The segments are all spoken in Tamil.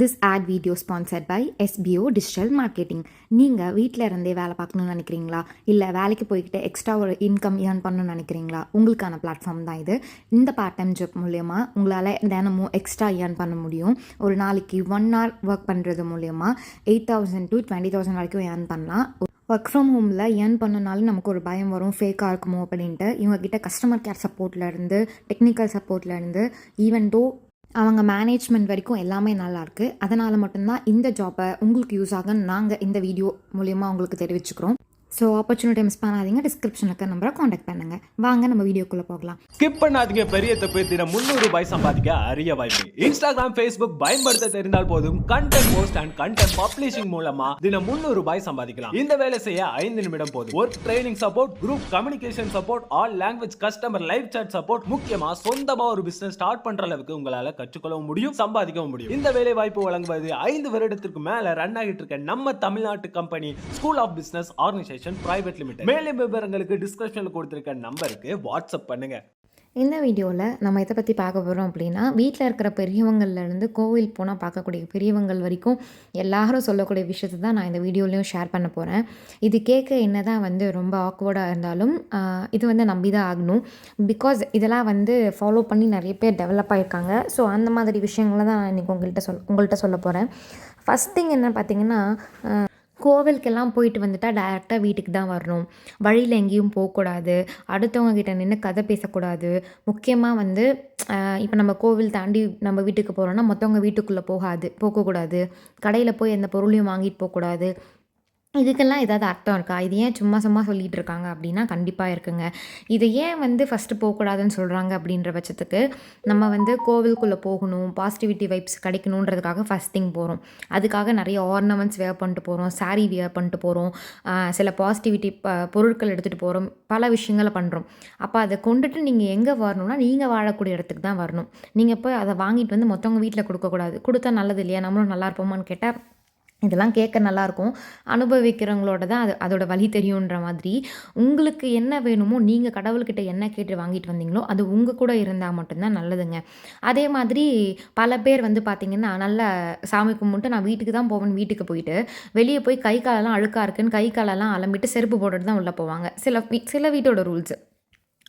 This ad video sponsored by SPO digital marketing நீங்கள் வீட்டில் இருந்தே வேலை பார்க்கணும்னு நினைக்கிறீங்களா? இல்லை வேலைக்கு போய்கிட்டு எக்ஸ்ட்ரா ஒரு இன்கம் ஏர்ன் பண்ணணும்னு நினைக்கிறீங்களா? உங்களுக்கான பிளாட்ஃபார்ம் தான் இது. இந்த பார்ட் டைம் ஜாப் மூலயமா உங்களால் தினமும் எக்ஸ்ட்ரா ஏர்ன் பண்ண முடியும். ஒரு நாளைக்கு ஒன் ஹவர் ஒர்க் பண்ணுறது மூலயமா eight thousand to twenty thousand வரைக்கும் ஏர்ன் பண்ணலாம். ஒர்க் ஃப்ரம் ஹோமில் ஏர்ன் பண்ணனாலும் நமக்கு ஒரு பயம் வரும். ஃபேக்காக இருக்குமோ அப்படின்ட்டு. இவங்ககிட்ட கஸ்டமர் கேர் சப்போர்ட்லேருந்து டெக்னிக்கல் சப்போர்ட்லேருந்து ஈவன் தோ அவங்க மேனேஜ்மெண்ட் வரைக்கும் எல்லாமே நல்லாயிருக்கு அதனால் மட்டும்தான் இந்த ஜாப்பை உங்களுக்கு யூஸ் ஆகுன்னு நாங்கள் இந்த வீடியோ மூலயமா உங்களுக்கு தெரிவிச்சுக்கிறோம். ஸோ ஆப்பர்ச்சுனிட்டி மிஸ் பண்ணாதீங்க. டிஸ்கிரிப்ஷனில் இருக்க நம்பரை காண்டாக்ட் பண்ணுங்கள் வாங்க நம்ம வீடியோக்குள்ளே போகலாம். ஸ்கிப் பண்ணாதீங்க. பெரிய தப்பு தினம் முந்நூறு ரூபாய் சம்பாதிக்க அரிய வாய்ப்பு. இன்ஸ்டாகிராம் ஃபேஸ்புக் பயன்படுத்த தெரிந்தால் போதும். Content post and content publishing மூலமா தினம் முந்நூறு ரூபாய் சம்பாதிக்கலாம். இந்த வேலை செய்ய ஐந்து நிமிடம் போதும். Work training support group communication support all language customer live chat support முக்கியமா சொந்தமா ஒரு பிசினஸ் ஸ்டார்ட் பண்ற அளவுக்கு உங்களால கற்றுக்கொள்ளவும் முடியும் சம்பாதிக்கவும் முடியும். இந்த வேலை வாய்ப்பு வழங்குவது ஐந்து வருடத்திற்கு மேல ரன் ஆகிட்டு இருக்க நம்ம தமிழ்நாட்டு company school of business organisation private limited மேலும் விவரங்களுக்கு டிஸ்கிரிப்ஷன்ல கொடுத்திருக்க நம்பருக்கு வாட்ஸ்அப் பண்ணுங்க. இந்த வீடியோவில் நம்ம எதை பற்றி பார்க்க போகிறோம் அப்படின்னா வீட்டில் இருக்கிற பெரியவங்கள்லேருந்து கோவில் போனால் பார்க்கக்கூடிய பெரியவங்கள் வரைக்கும் எல்லாரும் சொல்லக்கூடிய விஷயத்தை தான் நான் இந்த வீடியோலையும் ஷேர் பண்ண போகிறேன் இது கேட்க என்ன தான் வந்து ரொம்ப ஆக்வர்டாக இருந்தாலும் இது வந்து நம்பி தான் ஆகணும். பிகாஸ் இதெல்லாம் வந்து ஃபாலோ பண்ணி நிறைய பேர் டெவலப் ஆகிருக்காங்க ஸோ அந்த மாதிரி விஷயங்களை தான் நான் இன்றைக்கி உங்கள்கிட்ட சொல் உங்கள்கிட்ட சொல்ல போகிறேன் ஃபஸ்ட் திங் என்ன பார்த்தீங்கன்னா கோவிலுக்கெல்லாம் போயிட்டு வந்துட்டால் டேரெக்டாக வீட்டுக்கு தான் வரணும். வழியில் எங்கேயும் போகக்கூடாது. அடுத்தவங்க கிட்ட நின்று கதை பேசக்கூடாது. முக்கியமாக வந்து இப்போ நம்ம கோவில் தாண்டி நம்ம வீட்டுக்கு போகிறோன்னா மற்றவங்க வீட்டுக்குள்ளே போகாது போகக்கூடாது. கடையில் போய் எந்த பொருளையும் வாங்கிட்டு போகக்கூடாது. இதுக்கெல்லாம் ஏதாவது அர்த்தம் இருக்கா? இது ஏன் சும்மா சும்மா சொல்லிட்டு இருக்காங்க அப்படின்னா கண்டிப்பாக இருக்குங்க. இதை ஏன் வந்து ஃபஸ்ட்டு போகக்கூடாதுன்னு சொல்கிறாங்க அப்படின்ற பட்சத்துக்கு நம்ம வந்து கோவிலுக்குள்ளே போகணும் பாசிட்டிவிட்டி வைப்ஸ் கிடைக்கணுன்றதுக்காக ஃபஸ்ட் திங் போகிறோம் அதுக்காக நிறைய ஆர்னமெண்ட்ஸ் வேர் பண்ணிட்டு போகிறோம் சாரீ வேர் பண்ணிட்டு போகிறோம் சில பாசிட்டிவிட்டி பொருட்கள் எடுத்துகிட்டு போகிறோம் பல விஷயங்களை பண்ணுறோம் அப்போ அதை கொண்டுட்டு நீங்கள் எங்கே வரணும்னா நீங்கள் வாழக்கூடிய இடத்துக்கு தான் வரணும். நீங்கள் போய் அதை வாங்கிட்டு வந்து மொத்தவங்க வீட்டில் கொடுக்கக்கூடாது. கொடுத்தா நல்லது இல்லையா? நம்மளும் நல்லா இருப்போமான்னு கேட்டால் இதெல்லாம் கேட்க நல்லாயிருக்கும். அனுபவிக்கிறவங்களோட தான் அது அதோட வழி தெரியுன்ற மாதிரி உங்களுக்கு என்ன வேணுமோ நீங்கள் கடவுள்கிட்ட என்ன கேட்டு வாங்கிட்டு வந்தீங்களோ அது உங்கள் கூட இருந்தால் மட்டும்தான் நல்லதுங்க. அதே மாதிரி பல பேர் வந்து பார்த்திங்கன்னா நல்லா சாமி கும்பிட்டு நான் வீட்டுக்கு தான் போவேன் வீட்டுக்கு போயிட்டு வெளியே போய் கை காலெல்லாம் அழுக்காக இருக்குன்னு கை காலெல்லாம் அலம்பிட்டு செருப்பு போட்டுட்டு தான் உள்ளே போவாங்க. சில வீ- சில வீட்டோட ரூல்ஸு.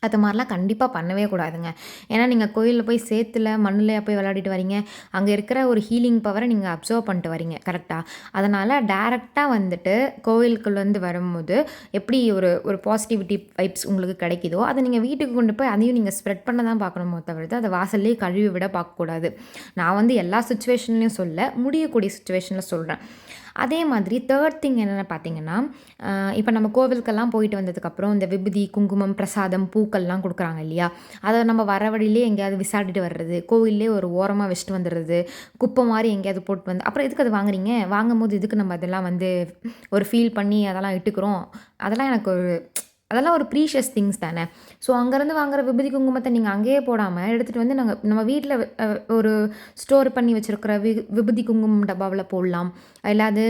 அது மாதிரிலாம் கண்டிப்பாக பண்ணவே கூடாதுங்க. ஏன்னா நீங்கள் கோயிலில் போய் சேத்துல மண்ணில் போய் விளையாடிட்டு வரீங்க. அங்கே இருக்கிற ஒரு ஹீலிங் பவரை நீங்கள் அப்சர்வ் பண்ணிட்டு வரீங்க கரெக்டாக அதனால் டேரெக்டாக வந்துட்டு கோயிலுக்குள்ளேருந்து வரும்போது எப்படி ஒரு ஒரு பாசிட்டிவிட்டி வைப்ஸ் உங்களுக்கு கிடைக்குதோ அதை நீங்கள் வீட்டுக்கு கொண்டு போய் அதையும் நீங்கள் ஸ்ப்ரெட் பண்ண தான் பார்க்கணுமோ தவிர்த்து அதை வாசல்லே கழுவி விட பார்க்கக்கூடாது. நான் வந்து எல்லா சுச்சுவேஷன்லையும் சொல்ல முடியக்கூடிய சுச்சுவேஷனில் சொல்கிறேன் அதே மாதிரி தேர்ட் திங் என்னென்னு பார்த்தீங்கன்னா இப்போ நம்ம கோவிலுக்கெல்லாம் போயிட்டு வந்ததுக்கப்புறம் இந்த விபூதி குங்குமம் பிரசாதம் பூக்கள்லாம் கொடுக்குறாங்க இல்லையா? அதை நம்ம வர வழியிலே எங்கேயாவது விசாடிட்டு வர்றது கோவில்லே ஒரு ஓரமாக வச்சுட்டு வந்துடுறது குப்பை மாதிரி எங்கேயாவது போட்டு வந்து அப்புறம் எதுக்கு அது வாங்குறீங்க? வாங்கும் போது எதுக்கு நம்ம அதெல்லாம் வந்து ஒரு ஃபீல் பண்ணி அதெல்லாம் இட்டுக்கிறோம்? அதெல்லாம் எனக்கு ஒரு அதெல்லாம் ஒரு ப்ரீஷியஸ் திங்ஸ் தானே. ஸோ அங்கேருந்து வாங்குற விபூதி குங்குமத்தை நீங்கள் அங்கேயே போடாமல் எடுத்துகிட்டு வந்து நாங்கள் நம்ம வீட்டில் ஒரு ஸ்டோர் பண்ணி வச்சுருக்கிற வி விபூதி குங்குமம் டப்பாவில் போடலாம். இல்லாது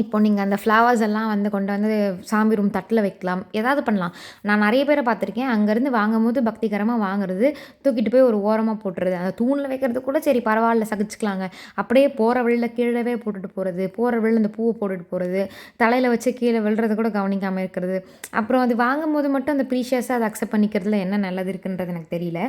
இப்போ நீங்கள் அந்த ஃப்ளவர்ஸ் எல்லாம் வந்து கொண்டு வந்து சாமி ரூம் தட்டில் வைக்கலாம். ஏதாவது பண்ணலாம். நான் நிறைய பேரை பார்த்துருக்கேன். அங்கேருந்து வாங்கும்போது பக்திகரமாக வாங்குறது தூக்கிட்டு போய் ஒரு ஓரமாக போட்டுறது. அந்த தூணில் வைக்கிறது கூட சரி பரவாயில்ல சகிச்சுக்கலாங்க. அப்படியே போகிற வழியில் கீழவே போட்டுட்டு போகிறது போகிற வழியில் அந்த பூவை போட்டுட்டு போகிறது தலையில் வச்சு கீழே விழுறது கூட கவனிக்காமல் இருக்கிறது. அப்புறம் அது வாங்கும்போது மட்டும் அந்த ப்ரீஷியஸாக அதை அக்செப்ட் பண்ணிக்கிறதுல என்ன நல்லது இருக்குன்றது எனக்கு தெரியல.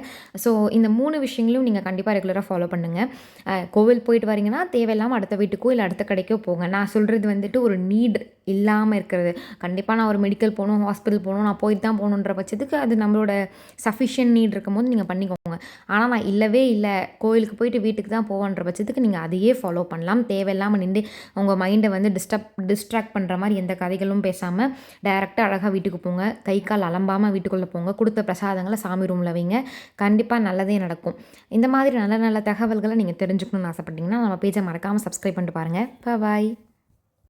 ஸோ இந்த மூணு விஷயங்களும் நீங்கள் கண்டிப்பாக ரெகுலராக ஃபாலோ பண்ணுங்கள் கோவில் போயிட்டு வரீங்கன்னா தேவையில்லாமல் அடுத்த வீட்டுக்கோ இல்லை அடுத்த கடைக்கோ போங்க. நான் சொல்கிறது வந்துட்டு ஒரு நீட் இல்லாமல் இருக்கிறது. கண்டிப்பாக நான் ஒரு மெடிக்கல் போகணும் ஹாஸ்பிட்டல் போகணும் நான் போயிட்டு தான் போகணுன்ற பட்சத்துக்கு அது நம்மளோட சஃபிஷியன்ட் நீட் இருக்கும்போது நீங்கள் பண்ணிக்கோங்க. ஆனால் நான் இல்லவே இல்லை. கோயிலுக்கு போயிட்டு வீட்டுக்கு தான் போவேன்ற பட்சத்துக்கு நீங்கள் அதையே ஃபாலோ பண்ணலாம். தேவையில்லாமல் நின்று உங்கள் மைண்டை வந்து டிஸ்டர்ப் டிஸ்ட்ராக்ட் பண்ணுற மாதிரி எந்த கதைகளும் பேசாமல் டைரெக்டாக அழகாக வீட்டுக்கு போங்க. கை கால் அலம்பாமல் வீட்டுக்குள்ளே போங்க. கொடுத்த பிரசாதங்களை சாமி ரூமில் வைங்க. கண்டிப்பாக நல்லதே நடக்கும். இந்த மாதிரி நல்ல நல்ல தகவல்களை நீங்கள் தெரிஞ்சுக்கணும்னு ஆசைப்பட்டீங்கன்னா நம்ம பேஜை மறக்காமல் சப்ஸ்கிரைப் பண்ணிட்டு பாருங்கள் பாய்